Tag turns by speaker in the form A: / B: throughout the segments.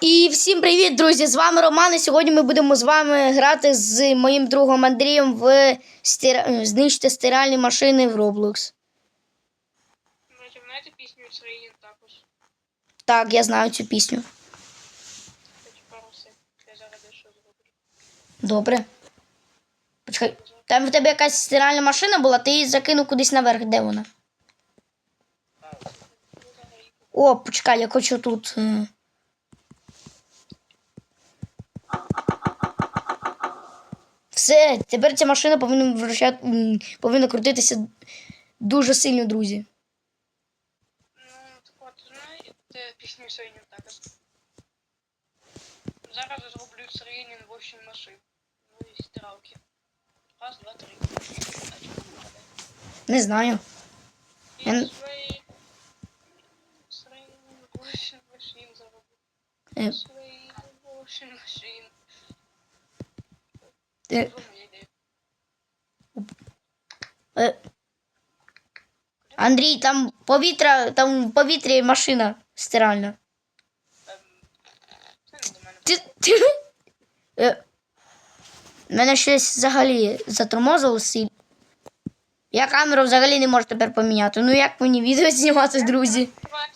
A: І всім привіт, друзі! З вами Роман. І сьогодні ми будемо з вами грати з моїм другом Андрієм в стира... знищити стиральні машини в Roblox.
B: Ви знаєте пісню Україні також?
A: Так, я знаю цю пісню. Добре. Почекай. Там в тебе якась стиральна машина була, ти її закинув кудись наверх. Де вона? О, почекай, я хочу тут. Все, тепер ця машина повинна вращати, повинна крутитися дуже сильно, друзі.
B: Ну, так от, знаєте пісню Україні також? Зараз я зроблю Україні 8 машин. Ну і стиралки. Раз, два, три. Не
A: знаю. Я
B: свої... Україні 8 машин зароблю.
A: Е,
B: Свої 8 машин.
A: Е, е. Андрій, там повітря, там в повітрі машина стиральна. Ти, ти... Е, мене щось взагалі затормозило сильно. Я камеру взагалі не можу тепер поміняти. Ну як мені відео знімати, друзі?
B: Гра?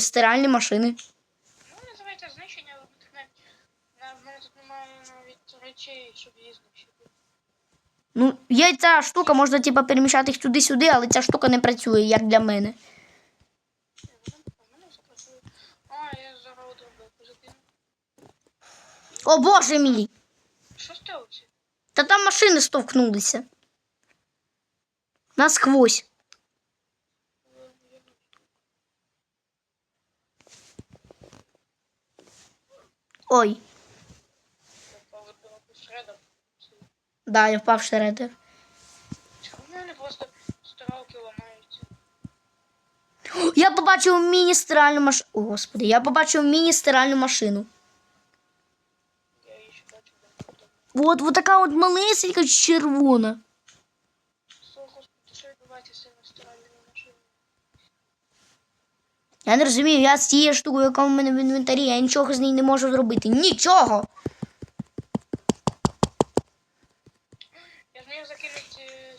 A: Стиральні машини.
B: Ну, називається знищення, але тут не, на, в мене тут немає навіть речей, щоб її знищити.
A: Ну, є ця штука, можна типа переміщати їх туди-сюди, але ця штука не працює, як для мене.
B: А я зараз одробив позитивно.
A: О боже мій!
B: Що сталося?
A: Та там машини стовкнулися. Насквозь. Ой,
B: Я впав від дороги шредом.
A: да, я впав в шредер.
B: Чому в просто стиралки ламаються?
A: Я побачив міні-стиральну машину. О, господи, я побачив міні-стиральну машину.
B: Я її ще бачу.
A: От, от така от малесенька червона.
B: Що відбувається з цими стиральними машинами?
A: Я не розумію, я з цією штукою, яка в мене в інвентарі, я нічого з нею не можу зробити. Нічого!
B: Я зміг закинути е,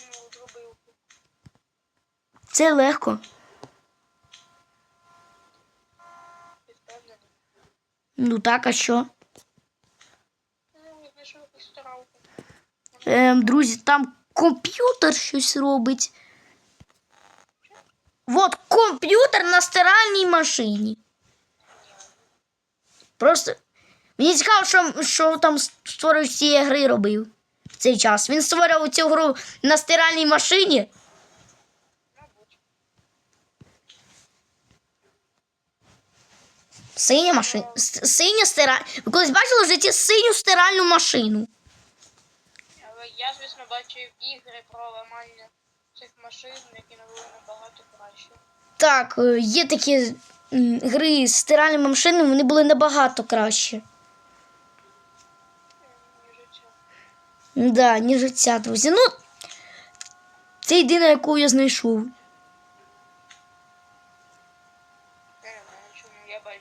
B: машину.
A: Це легко. Ну так, а що? Ем, друзі, там комп'ютер щось робить. От комп'ютер на стиральній машині. Просто мені цікаво, що, що там створив цієї гри робив в цей час. Він створив цю гру на стиральній машині. Синя машина. Синя стира... Ви колись бачили в житті синю стиральну машину?
B: Але я, звісно, бачив ігри про ламання цих машин, які були набагато краще.
A: Так, е, є такі гри з стиральними машинами, вони були набагато краще. Да, ніж ця, друзі. Ну, це єдина, яку я знайшов.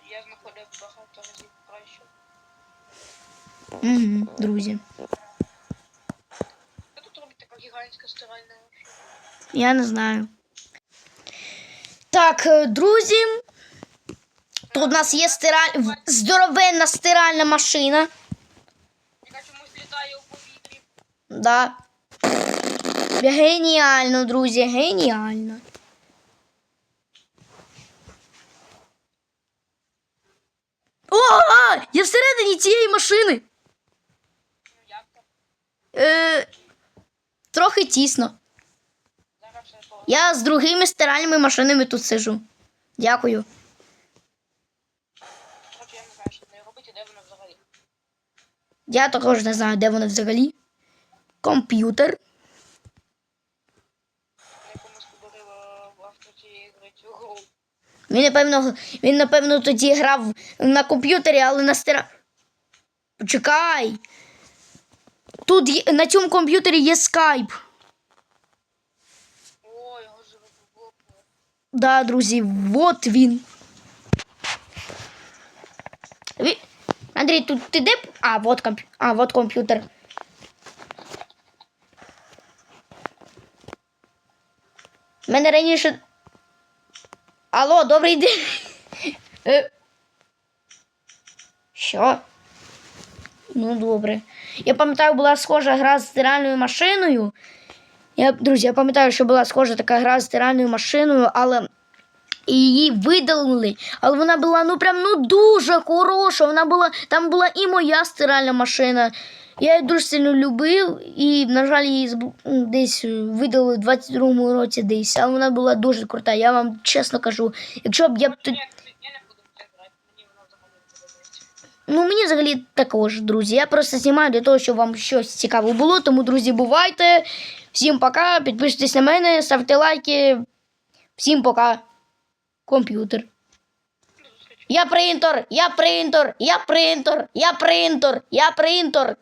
B: Я не знаходив багато разів краще.
A: Угу, друзі. Я не знаю. Так, е, друзі. Тут у нас є стираль... здоровенна стиральна машина.
B: Яка чомусь літає у повітрі.
A: Да. Геніально, друзі, геніально. О, я всередині цієї машини. Е, трохи тісно. Я з другими стиральними машинами тут сижу. Дякую.
B: Я
A: також не знаю, де вони взагалі. Комп'ютер. Він, напевно, він, напевно, тоді грав на комп'ютері, але на стира. Почекай. Тут є, на цьому комп'ютері є скайп.
B: О, його ж блокнули.
A: Да, друзі, вот він. Андрій, тут ти де? А, вот комп... а, вот комп'ютер. Мене раніше. Алло, добрий день. Е. Що? Ну, добре. Я пам'ятаю, була схожа гра з стиральною машиною. Я, друзі, я пам'ятаю, що була схожа така гра з стиральною машиною, але її видалили. Але вона була ну прям ну дуже хороша. Вона була, там була і моя стиральна машина. Я її дуже сильно любив, і, на жаль, її десь видали в 22-му році десь. Але вона була дуже крута. Я вам чесно кажу. Якщо б я б тоді. Ну, мені взагалі також, друзі. Я просто знімаю для того, щоб вам щось цікаве було. Тому, друзі, бувайте. Всім пока. Підписуйтесь на мене, ставте лайки. Всім пока. Комп'ютер. Я принтер, я принтер, я принтер, я принтер, я принтер.